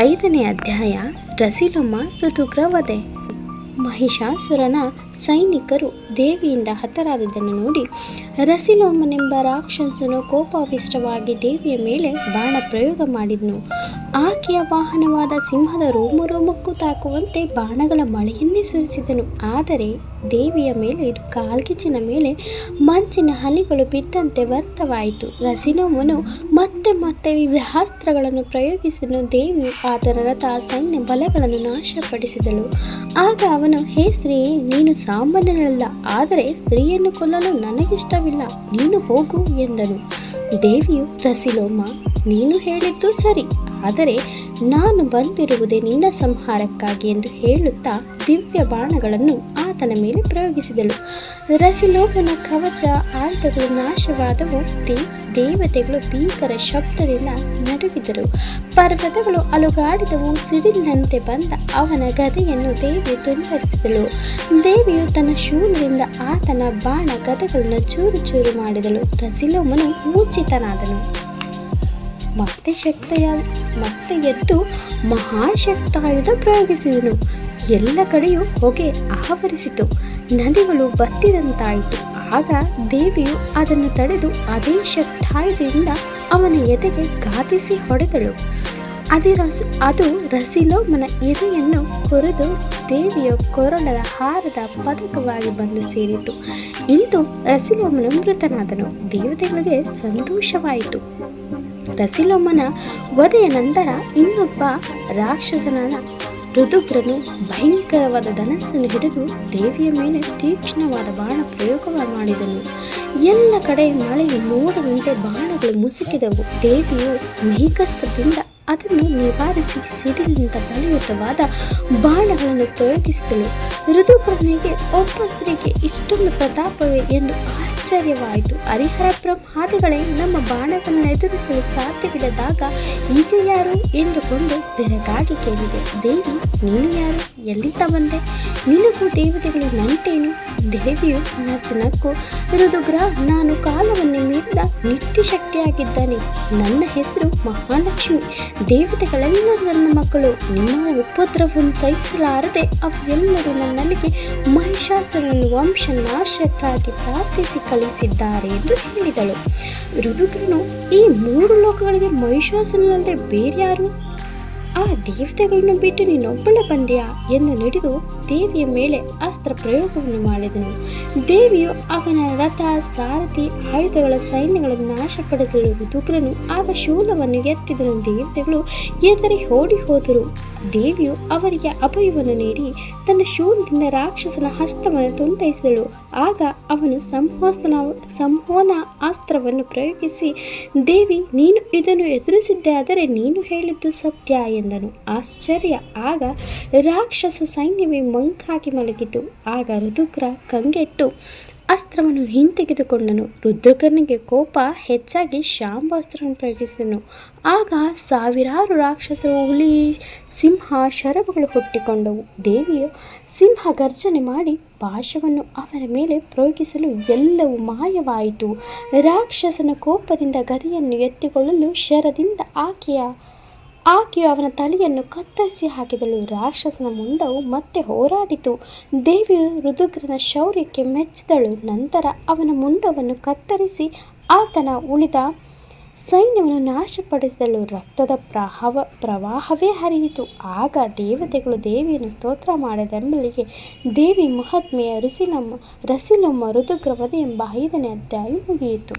ಐದನೇ ಅಧ್ಯಾಯ ರಸಿಲೊಮ್ಮ ಋತುಗ್ರವಧೆ ಮಹಿಷಾಸುರನ ಸೈನಿಕರು ದೇವಿಯಿಂದ ಹತರಾದದನ್ನು ನೋಡಿ ರಸಿಲೋಮನೆಂಬ ರಾಕ್ಷಸನು ಕೋಪಾವಿಷ್ಟವಾಗಿ ದೇವಿಯ ಮೇಲೆ ಬಾಣ ಪ್ರಯೋಗ ಮಾಡಿದನು. ಆಕೆಯ ವಾಹನವಾದ ಸಿಂಹದ ರೋಮ ರೋಮಕ್ಕೂ ತಾಕುವಂತೆ ಬಾಣಗಳ ಮಳೆಯನ್ನೇ ಸುರಿಸಿದನು. ಆದರೆ ದೇವಿಯ ಮೇಲೆ, ಕಾಲ್ಗಿಚ್ಚಿನ ಮೇಲೆ ಮಂಚಿನ ಹಲಿಗಳು ಬಿದ್ದಂತೆ ವ್ಯರ್ಥವಾಯಿತು. ರಸಿನೋಮನು ಮತ್ತೆ ಮತ್ತೆ ವಿಧಾಸ್ತ್ರಗಳನ್ನು ಪ್ರಯೋಗಿಸಿದನು. ದೇವಿಯು ಆತನ ರಥ, ಸೈನ್ಯ ಬಲಗಳನ್ನು ನಾಶಪಡಿಸಿದಳು. ಆಗ ಅವನು, ಹೇ ಸ್ತ್ರೀ ನೀನು ಸಾಮಾನ್ಯನಲ್ಲ. ಆದರೆ ಸ್ತ್ರೀಯನ್ನು ಕೊಲ್ಲಲು ನನಗಿಷ್ಟವಿಲ್ಲ. ನೀನು ಹೋಗು ಎಂದನು. ದೇವಿಯು ರಸಿಲೋಮ ನೀನು ಹೇಳಿದ್ದು ಸರಿ. ಆದರೆ ನಾನು ಬಂದಿರುವುದೇ ನಿನ್ನ ಸಂಹಾರಕ್ಕಾಗಿ ಎಂದು ಹೇಳುತ್ತಾ ದಿವ್ಯ ಬಾಣಗಳನ್ನು ಆತನ ಮೇಲೆ ಪ್ರಯೋಗಿಸಿದಳು. ರಸಿಲೋಮನ ಕವಚ, ಆಯುಧಗಳು ನಾಶವಾದವು ದೇವತೆಗಳು ಭೀಕರ ಶಬ್ದದಿಂದ ನಡುಗಿದರು. ಪರ್ವತಗಳು ಅಲುಗಾಡಿದವು, ಸಿಡಿಲಿನಂತೆ ಬಂದ ಅವನ ಗದೆಯನ್ನು ದೇವಿ ತುಂಡರಿಸಿದಳು. ದೇವಿಯು ತನ್ನ ಶೂಲದಿಂದ ಆತನ ಬಾಣ ಗದೆಗಳನ್ನು ಚೂರು ಚೂರು ಮಾಡಿದಳು. ರಸಿಲೋಮನು ಮೂರ್ಛಿತನಾದನು. ಮತ್ತೆ ಶಕ್ತಿಯ ಮತ್ತೆ ಎದ್ದು ಮಹಾಶಕ್ತಾಯುಧ ಪ್ರಯೋಗಿಸಿದನು. ಎಲ್ಲ ಕಡೆಯೂ ಹೊಗೆ ಆವರಿಸಿತು. ನದಿಗಳು ಬತ್ತಿದಂತಾಯಿತು. ಆಗ ದೇವಿಯು ಅದನ್ನು ತಡೆದು ಅದೇ ಶಕ್ತಾಯುಧದಿಂದ ಅವನ ಎದೆಗೆ ಘಾತಿಸಿ ಹೊಡೆದಳು. ಅದೇ ರಸ ಅದು ರಸಿಲೋಮನ ಎದೆಯನ್ನು ಕೊರೆದು ದೇವಿಯ ಕೊರಳದ ಹಾರದ ಪದಕವಾಗಿ ಬಂದು ಸೇರಿತು. ಇಂದು ರಸಿಲೋಮನು ಮೃತನಾದನು. ದೇವತೆಗಳಿಗೆ ಸಂತೋಷವಾಯಿತು. ರಸಿಲೋಮನ ವಧೆಯ ನಂತರ ಇನ್ನೊಬ್ಬ ರಾಕ್ಷಸನಾದ ಋತುಗ್ರನು ಭಯಂಕರವಾದ ಧನಸ್ಸನ್ನು ಹಿಡಿದು ದೇವಿಯ ಮೇಲೆ ತೀಕ್ಷ್ಣವಾದ ಬಾಣ ಪ್ರಯೋಗ ಮಾಡಿದನು. ಎಲ್ಲ ಕಡೆ ಮಳೆಯು ಮೋಡದಂತೆ ಬಾಣಗಳು ಮುಸುಕಿದವು. ದೇವಿಯು ಮೇಘಸ್ತದಿಂದ ಅದನ್ನು ನಿವಾರಿಸಿ ಸಿಡಿಲಿನಿಂದ ಬಲಿಯುತವಾದ ಬಾಣಗಳನ್ನು ಪ್ರಯೋಗಿಸಿದಳು ಋತುಪರ್ಣಿಗೆ ಒಬ್ಬ ಸ್ತ್ರೀಗೆ ಇಷ್ಟೊಂದು ಪ್ರತಾಪವೇ ಎಂದು ಆಶ್ಚರ್ಯವಾಯಿತು. ಹರಿಹರ ಬ್ರಹ್ಮಾದಿಗಳೇ, ನಮ್ಮ ಬಾಣವನ್ನು ಎದುರಿಸಲು ಸಾಧ್ಯವಿಲ್ಲದಾಗ ಈಗ ಯಾರು ಎಂದುಕೊಂಡು ಬೆರಗಾಗಿ ಕೇಳಿದೆ. ದೇವಿ, ನೀನು ಯಾರು? ಎಲ್ಲಿಂದ ಬಂದೆ? ನಿನಗೂ ದೇವತೆಗಳು ನಂಟೇನು ದೇವಿಯು ನರ್ಸನಕ್ಕೂ ಋದುಗ್ರ ನಾನು ಕಾಲವನ್ನೇ ಮೀರಿದ ನಿತ್ಯ ಶಕ್ತಿಯಾಗಿದ್ದಾನೆ. ನನ್ನ ಹೆಸರು ಮಹಾಲಕ್ಷ್ಮಿ. ದೇವತೆಗಳೆಲ್ಲರೂ ನನ್ನ ಮಕ್ಕಳು, ನಿಮ್ಮ ಉಪದ್ರವವನ್ನು ಸಹಿಸಲಾರದೆ ಅವೆಲ್ಲರೂ ನನ್ನಲ್ಲಿಗೆ ಮಹಿಷಾಸುರನ ವಂಶ ನಾಶಕ್ಕಾಗಿ ಪ್ರಾರ್ಥಿಸಿ ಕಳುಹಿಸಿದ್ದಾರೆ ಎಂದು ಹೇಳಿದಳು. ಋದುಗ್ರನು ಈ ಮೂರು ಲೋಕಗಳಿಗೆ ಮಹಿಷಾಸುರನಲ್ಲದೆ ಬೇರೆ ಯಾರು? ಆ ದೇವತೆಗಳನ್ನು ಬಿಟ್ಟು ನೀನೊಬ್ಬಳೆ ಬಂದೆಯಾ? ಎಂದು ನಡೆದು ದೇವಿಯ ಮೇಲೆ ಅಸ್ತ್ರ ಪ್ರಯೋಗವನ್ನು ಮಾಡಿದನು. ದೇವಿಯು ಅವನ ರಥ, ಸಾರಥಿ, ಆಯುಧಗಳ ಸೈನ್ಯಗಳನ್ನು ನಾಶಪಡಿಸಲು ದುಗ್ರನು ಆಗ ಶೂಲವನ್ನು ಎತ್ತಿದನು ದೇವತೆಗಳು ಎದರಿ ಓಡಿ ಹೋದರು. ದೇವಿಯು ಅವರಿಗೆ ಅಭಯವನ್ನು ನೀಡಿ ತನ್ನ ಶೂಲದಿಂದ ರಾಕ್ಷಸನ ಹಸ್ತವನ್ನು ತುಂಡೈಸಿದಳು. ಆಗ ಅವನು ಸಂಹೋಸ್ತನ ಸಂಹೋನ ಅಸ್ತ್ರವನ್ನು ಪ್ರಯೋಗಿಸಿ, ದೇವಿ, ನೀನು ಇದನ್ನು ಎದುರಿಸಿದ್ದೆ ಆದರೆ ನೀನು ಹೇಳಿದ್ದು ಸತ್ಯ ಎಂದನು. ಆಶ್ಚರ್ಯ! ಆಗ ರಾಕ್ಷಸ ಸೈನ್ಯವೇ ಮಂಕಾಗಿ ಮಲಗಿತು ಆಗ ಋತುಗ್ರ ಕಂಗೆಟ್ಟು ಅಸ್ತ್ರವನ್ನು ಹಿಂತೆಗೆದುಕೊಂಡನು. ರುದ್ರಕರ್ನಿಗೆ ಕೋಪ ಹೆಚ್ಚಾಗಿ ಶಾಂಬಾಸ್ತ್ರವನ್ನು ಪ್ರಯೋಗಿಸಿದನು. ಆಗ ಸಾವಿರಾರು ರಾಕ್ಷಸರು ಹುಲಿ, ಸಿಂಹ, ಶರಭಗಳು ಹುಟ್ಟಿಕೊಂಡವು. ದೇವಿಯು ಸಿಂಹ ಗರ್ಜನೆ ಮಾಡಿ ಪಾಶವನ್ನು ಅವರ ಮೇಲೆ ಪ್ರಯೋಗಿಸಲು ಎಲ್ಲವೂ ಮಾಯವಾಯಿತು. ರಾಕ್ಷಸನ ಕೋಪದಿಂದ ಗದೆಯನ್ನು ಎತ್ತಿಕೊಳ್ಳಲು ಶರದಿಂದ ಆಕೆಯ ಆಕೆಯು ಅವನ ತಲೆಯನ್ನು ಕತ್ತರಿಸಿ ಹಾಕಿದಳು. ರಾಕ್ಷಸನ ಮುಂಡವು ಮತ್ತೆ ಹೋರಾಡಿತು. ದೇವಿಯು ಋದುಗ್ರನ ಶೌರ್ಯಕ್ಕೆ ಮೆಚ್ಚಿದಳು. ನಂತರ ಅವನ ಮುಂಡವನ್ನು ಕತ್ತರಿಸಿ ಆತನ ಉಳಿದ ಸೈನ್ಯವನ್ನು ನಾಶಪಡಿಸಿದಳು. ರಕ್ತದ ಪ್ರವಾಹ ಪ್ರವಾಹವೇ ಹರಿಯಿತು. ಆಗ ದೇವತೆಗಳು ದೇವಿಯನ್ನು ಸ್ತೋತ್ರ ಮಾಡಿದೆಂಬಲಿಗೆ ದೇವಿ ಮಹಾತ್ಮೆಯ ಋಸಿಲಮ್ಮ ರಸಿಲಮ್ಮ ಋತುಗ್ರವದೆ ಎಂಬ ಐದನೇ ಅಧ್ಯಾಯ ಮುಗಿಯಿತು.